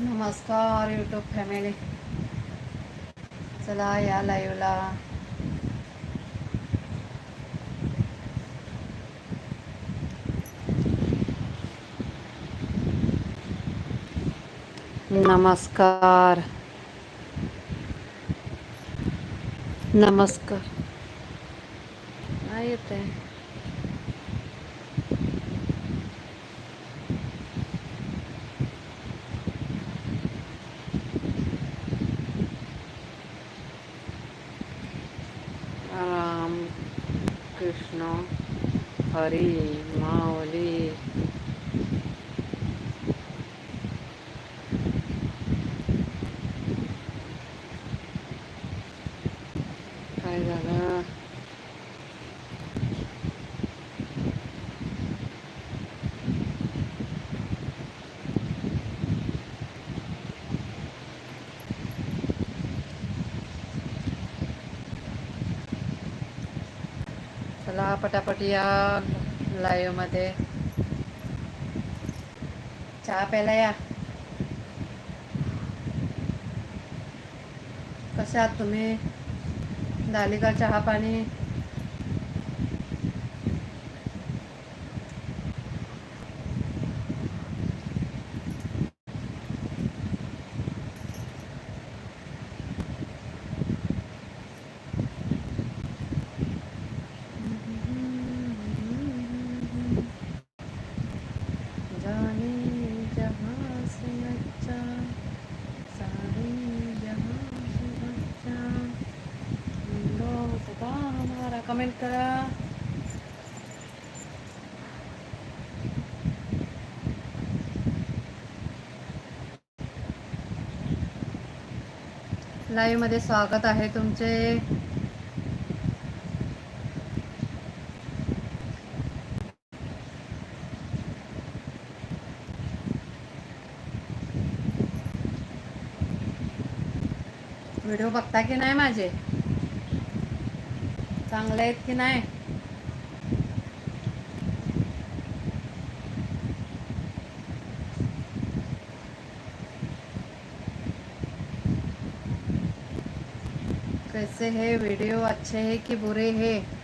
नमस्कार YouTube family चला या लाईव्हला नमस्कार. नमस्कार. नाही येत आहे. राम कृष्ण हरी माऊली काय झालं चला पटापट या लाईव्हमध्ये. चहा प्यायला या. कशा आहात तुम्ही? दालिका चहा पाणी? कमेंट करा. लाईव्हमध्ये स्वागत आहे तुमचे. व्हिडिओ बघता की नाही माझे? चांगले की नाही? कैसे है? वीडियो अच्छे है कि बुरे है?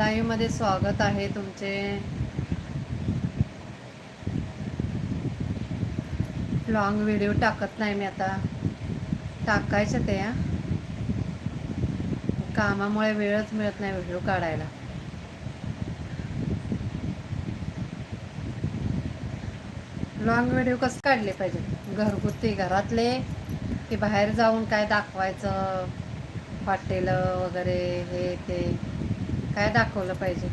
लाईव्हमध्ये स्वागत आहे तुमचे. लॉंग व्हिडिओ टाकत नाही मी आता. टाकायचं ते हा. कामामुळे वेळच मिळत नाही व्हिडिओ काढायला. लॉंग व्हिडिओ कसं काढले पाहिजे? घरगुती घरातले? की बाहेर जाऊन काय दाखवायचं? हॉटेलं वगैरे हे ते? काय दाखवलं पाहिजे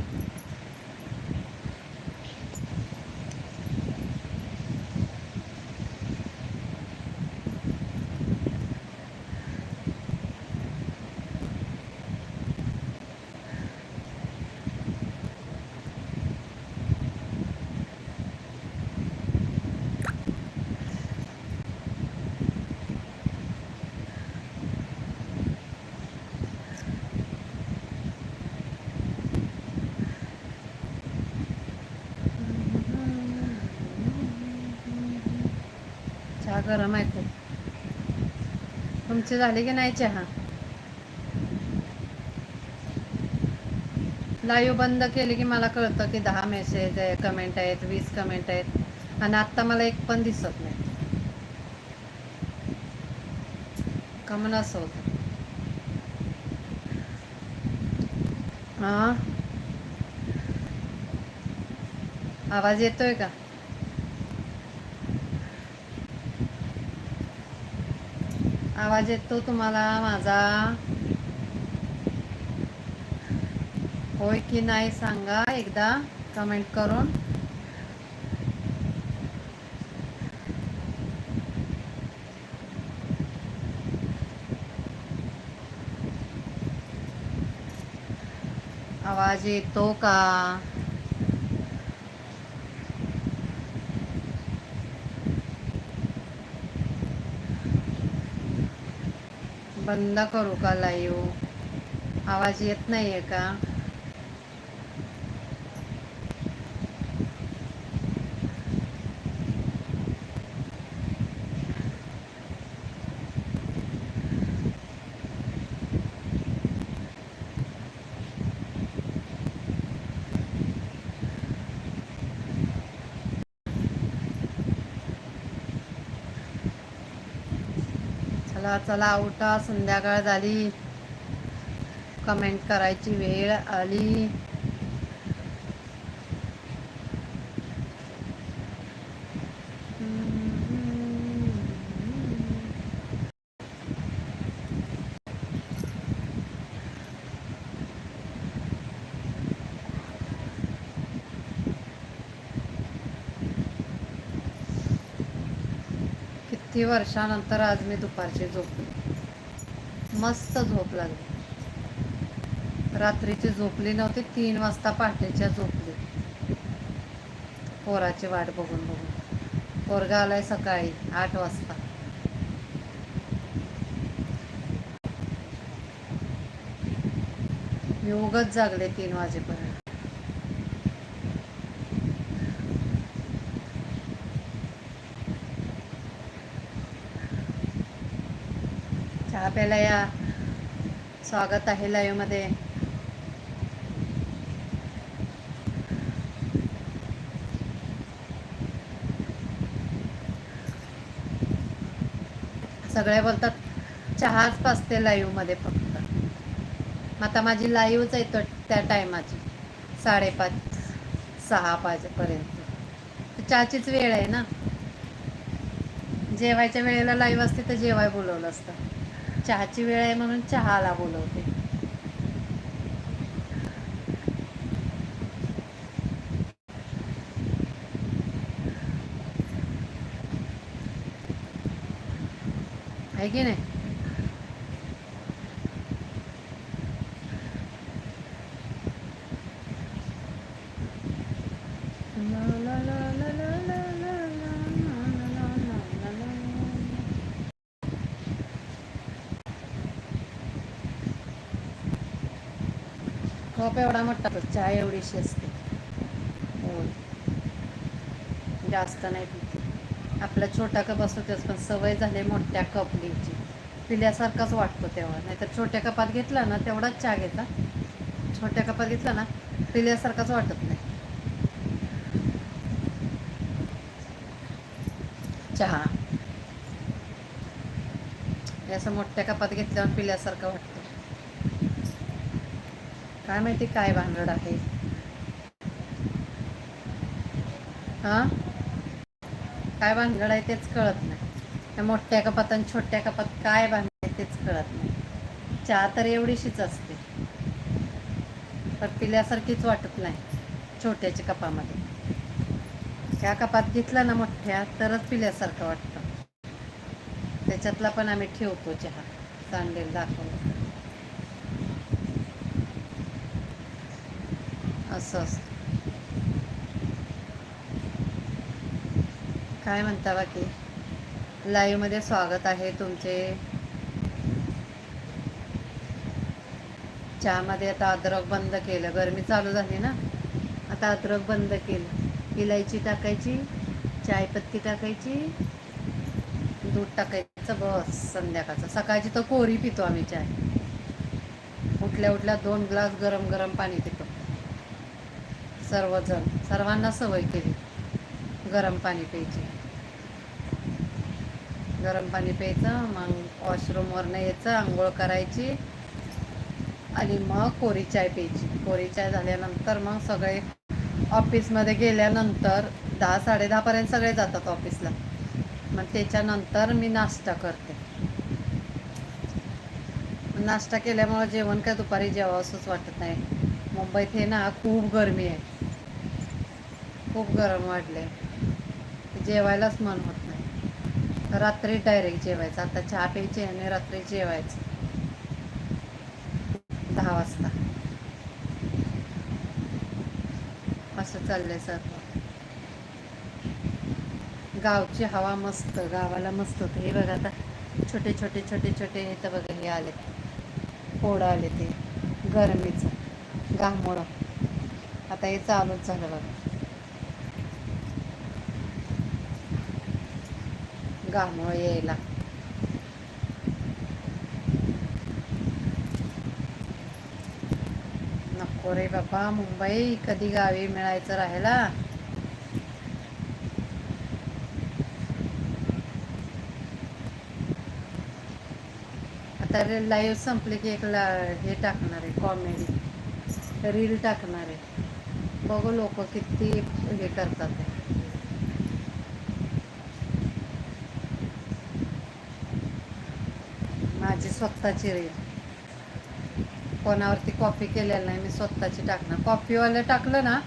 चहा गरम आहे खूप. तुमचे झाले की नाही चहा? लाईव्ह बंद केले की मला कळतं की दहा मेसेज आहे कमेंट आहेत वीस कमेंट आहेत. आणि आत्ता मला एक पण दिसत नाही. कमन असं होतं. हा आवाज येतोय का? आवाज येतो तुम्हाला माझा? होय की नाही सांगा एकदा कमेंट करून. आवाज येतो का? बंद करू का लाईव्ह आवाज येत नाहीये का? चला चला उठा संध्याकाळ झाली. कमेंट करायची वेळ आली. किती वर्षानंतर आज मी दुपारची झोपली. मस्त झोप लागली. रात्रीची झोपली नव्हती तीन वाजता पहाटेच्या झोपली. पोराची वाट बघून बघून. पोरगा आलाय सकाळी आठ वाजता. मी उगत जागले तीन वाजेपर्यंत. आपल्याला या स्वागत आहे लाईव्हमध्ये. सगळे बोलतात चहाच पाचते लाईव्हमध्ये फक्त. मग आता माझी लाईव्हच येतो त्या टायमाची साडेपाच सहा पाचपर्यंत चहाचीच वेळ आहे ना? जेवायच्या वेळेला लाईव्ह असते तर जेवाय बोलवलं असतं. चहाची वेळ आहे म्हणून चहाला बोलवते. आहे की नाही? कप एवढा मोठा चहा एवढीशी असते. हो जास्त नाही पिते. आपला छोटा कप असतो त्याच पण सवय झाली मोठ्या कप घ्यायची. पिल्यासारखाच वाटतो तेव्हा. नाहीतर छोट्या कपात घेतला ना तेवढाच चहा घेता. छोट्या कपात घेतला ना पिल्यासारखाच वाटत नाही. चहा. असं मोठ्या कपात घेतल्यावर पिल्यासारखं वाटतं. काय माहिती काय भानगड आहे. हा? काय भानगड आहे तेच कळत नाही. त्या मोठ्या कपात आणि छोट्या कपात काय भानगड आहे तेच कळत नाही. चहा तर एवढीशीच असते. पण पिल्यासारखीच वाटत नाही छोट्याच्या कपामध्ये. त्या कपात घेतला ना मोठ्या तरच पिल्यासारखं वाटतं. त्याच्यातला पण आम्ही ठेवतो चहा. सांडेल दाखवला. असं असतं. काय म्हणता बाकी? लाईव्हमध्ये स्वागत आहे तुमचे. चहामध्ये आता अद्रक बंद केलं. गरमी चालू झाली ना? आता अद्रक बंद केलं. इलायची टाकायची चायपत्ती टाकायची दूध टाकायचं बस संध्याकाळचं. सकाळची तर कोरी पितो आम्ही चाय. उठल्या उठल्या दोन ग्लास गरम गरम पाणी पितो. सर्वजण सर्वांना सवय केली. गरम पाणी प्यायची. गरम पाणी प्यायचं मग वॉशरूमवरनं यायचं आंघोळ करायची. आणि मग कोरी चाय प्यायची. कोरी चाय झाल्यानंतर मग सगळे ऑफिसमध्ये गेल्यानंतर दहा साडेदहापर्यंत सगळे जातात ऑफिसला मग त्याच्यानंतर मी नाश्ता करते. नाश्ता केल्यामुळं जेवण काय दुपारी जेवावंसंच वाटत नाही. मुंबईत हे ना खूप गरमी आहे. खूप गरम वाढले जेवायलाच मन होत नाही. रात्री डायरेक्ट जेवायचं. आता चहा प्यायची आणि रात्री जेवायचं. दहा वाजता. असं चाललंय सर्व. गावची हवा मस्त. गावाला मस्त होते. हे बघा आता छोटे छोटे छोटे छोटे हे तर बघा हे आले फोड आले ते गरमीचं. घामोळं. आता हे चालूच झालं बघा. घामोळ यायला नको रे बाबा मुंबई कधी गावी मिळायचं राहायला? आता लाईव्ह संपले की एक ला हे टाकणार आहे कॉमेडी रील टाकणार आहे. बघू लोक किती हे करतात ते माझी स्वतःची रील. कोणावरती कॉपी केलेलं नाही मी स्वतःची टाकणार. कॉपीवाले टाकलं ना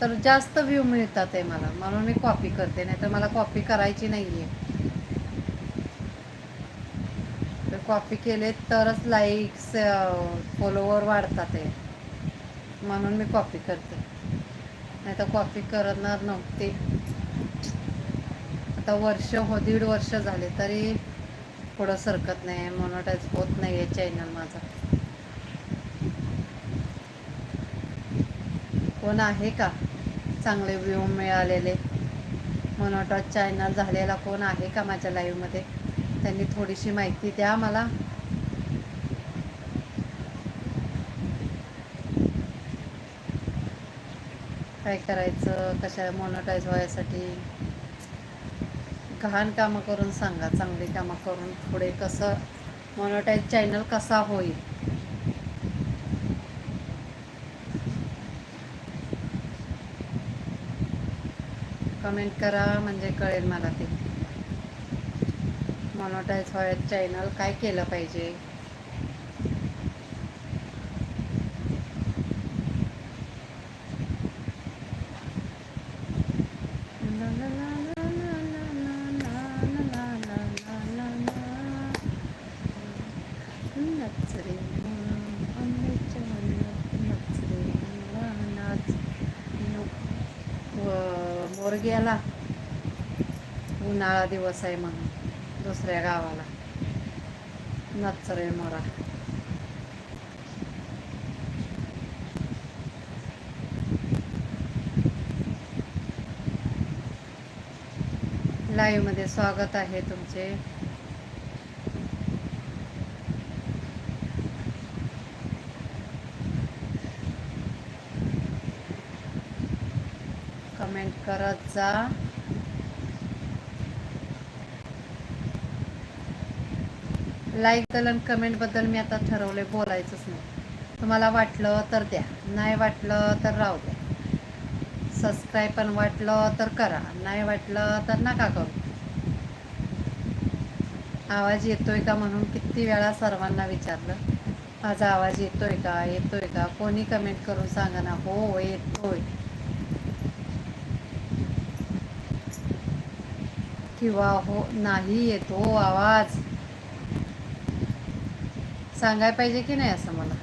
तर जास्त व्ह्यू मिळतात आहे मला. म्हणून मी कॉपी करते नाही तर मला कॉपी करायची नाही आहे तर कॉपी केले तरच लाईक्स फॉलोवर वाढतात आहे म्हणून मी कॉपी करते. नाही तर कॉपी करणार नव्हते. आता वर्ष हो दीड वर्ष झाले तरी पुढं सरकत नाही मोनोटाईज होत नाही आहे चॅनल माझा. कोण आहे का? चांगले व्ह्यू मिळालेले. मोनोटॉच चॅनल झालेला कोण आहे का माझ्या लाईव्हमध्ये त्यांनी थोडीशी माहिती द्या मला. काय करायचं? कशा मोनोटाईज व्हायसाठी? घाण कामं करून सांगा चांगली कामं करून पुढे कसं मोनोटाईज चॅनल कसा होईल? कमेंट करा म्हणजे कळेल मला ते. मोनोटाईज व्हायचं चॅनल काय केलं पाहिजे? नच रे आंब्याच्या वनात रे नाच मोरग्याला उन्हाळा दिवस आहे म्हणून दुसऱ्या गावाला. नच मोरा. लाईव्हमध्ये स्वागत आहे तुमचे. कमेंट करत जा. लाईकबद्दल आणि कमेंटबद्दल मी आता ठरवले बोलायचंच नाही. तुम्हाला वाटलं तर द्या नाही वाटलं तर राहू द्या. सबस्क्राईब पण वाटलं तर करा नाही वाटलं तर नका करू. आवाज येतोय का म्हणून किती वेळा सर्वांना विचारलं? माझा आवाज येतोय का? येतोय का? कोणी कमेंट करून सांगा ना हो येतोय. किंवा हो नाही येतो आवाज. सांगायला पाहिजे की नाही असं मला?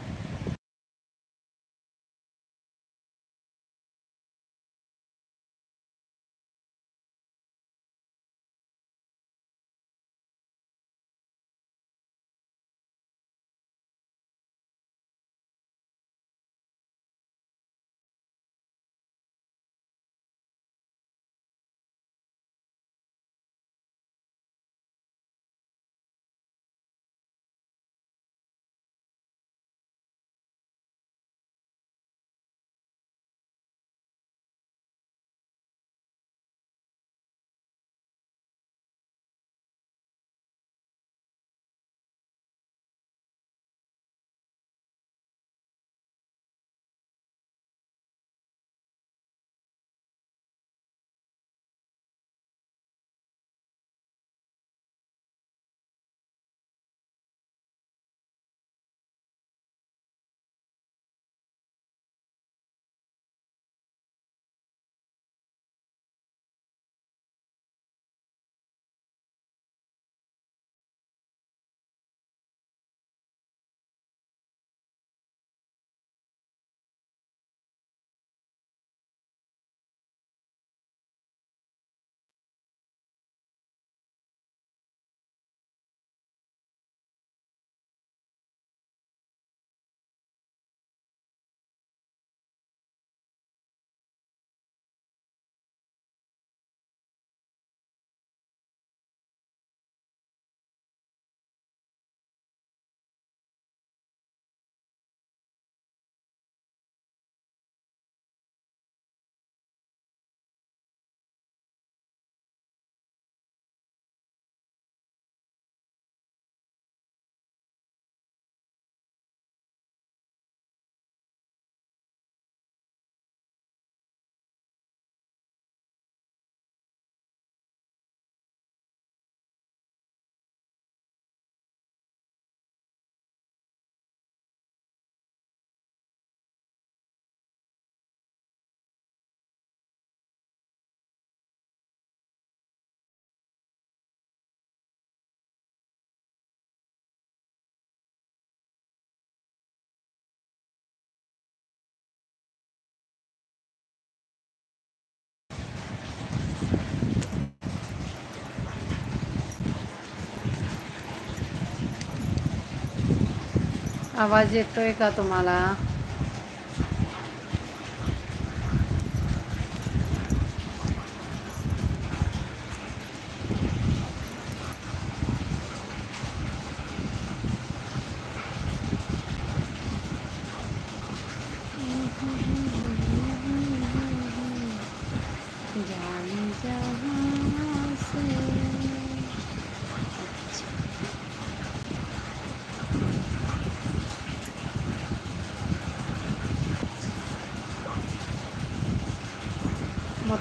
आवाज येतोय का तुम्हाला?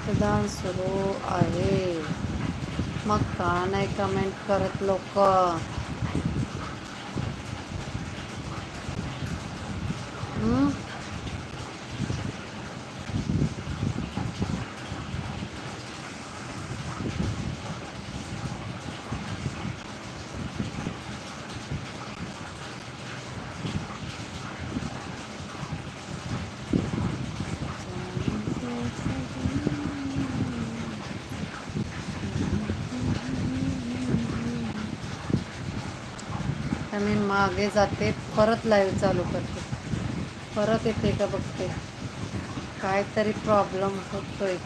मतदान सुरू आहे. मग का नाही कमेंट करत लोक? तर मी मागे जाते परत लाईव्ह चालू करते. परत येते का बघते. काहीतरी प्रॉब्लेम होतोय.